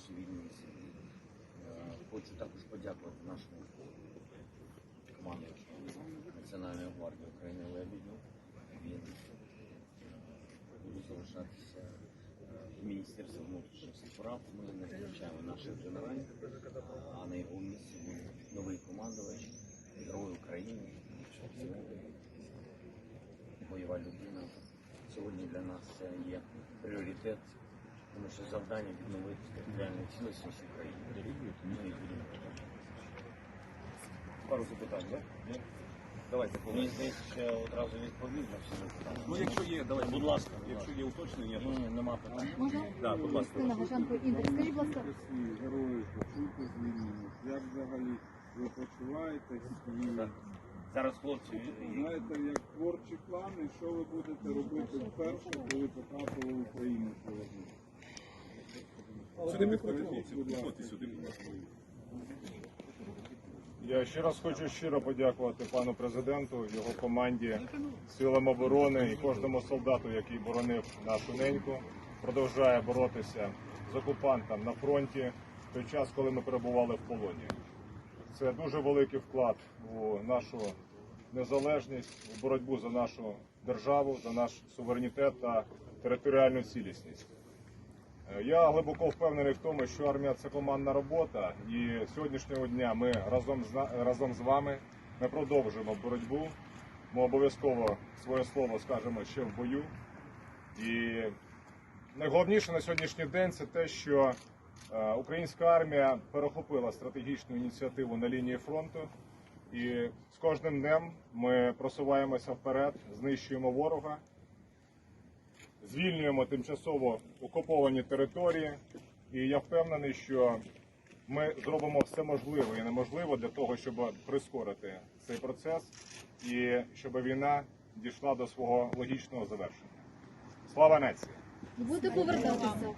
нашій вільній сім'ї. Е, Хочу також подякувати нашому командувачу Національної гвардії України Лебедю. Він е, буде залишатися е, в Міністерстві внутрішніх справ. Ми не втрачаємо наших генералів, а на його місці буде новий командувач, герой України. Бойова людина. Сьогодні для нас це є пріоритет, тому що завдання відновити територіальну цілісність України. Ми і будемо. Пару запитань, так? Ні? Давайте, Мені здається, що я одразу відповів на всі запитання. Ну, якщо є, давайте. Будь ласка, Якщо є уточнення, Ні, то... ні, нема питань. Можна? Да, будь ласка. Юстина Гашенко, Інтер. Скажіть, будь ласка, Всі герої почути звільнених. Як взагалі ви почуваєте свій? Зараз хлопці Знаєте, як творчі плани, що ви будете робити вперше, коли потрапили в Україну сьогодні? Сюди підходьте сюди, будь. Я ще раз хочу щиро подякувати пану президенту, його команді, силам оборони і кожному солдату, який боронив нашу неньку, продовжує боротися з окупантом на фронті в той час, коли ми перебували в полоні. Це дуже великий вклад у нашу незалежність, у боротьбу за нашу державу, за наш суверенітет та територіальну цілісність. Я глибоко впевнений в тому, що армія це командна робота, і сьогоднішнього дня ми разом з разом з вами ми продовжуємо боротьбу. Ми обов'язково своє слово скажемо ще в бою. І найголовніше на сьогоднішній день це те, що е, українська армія перехопила стратегічну ініціативу на лінії фронту. І з кожним днем ми просуваємося вперед, знищуємо ворога звільнюємо тимчасово окуповані території, і я впевнений, що ми зробимо все можливе і неможливе для того, щоб прискорити цей процес і щоб війна дійшла до свого логічного завершення. Слава нації! Буде повертатися?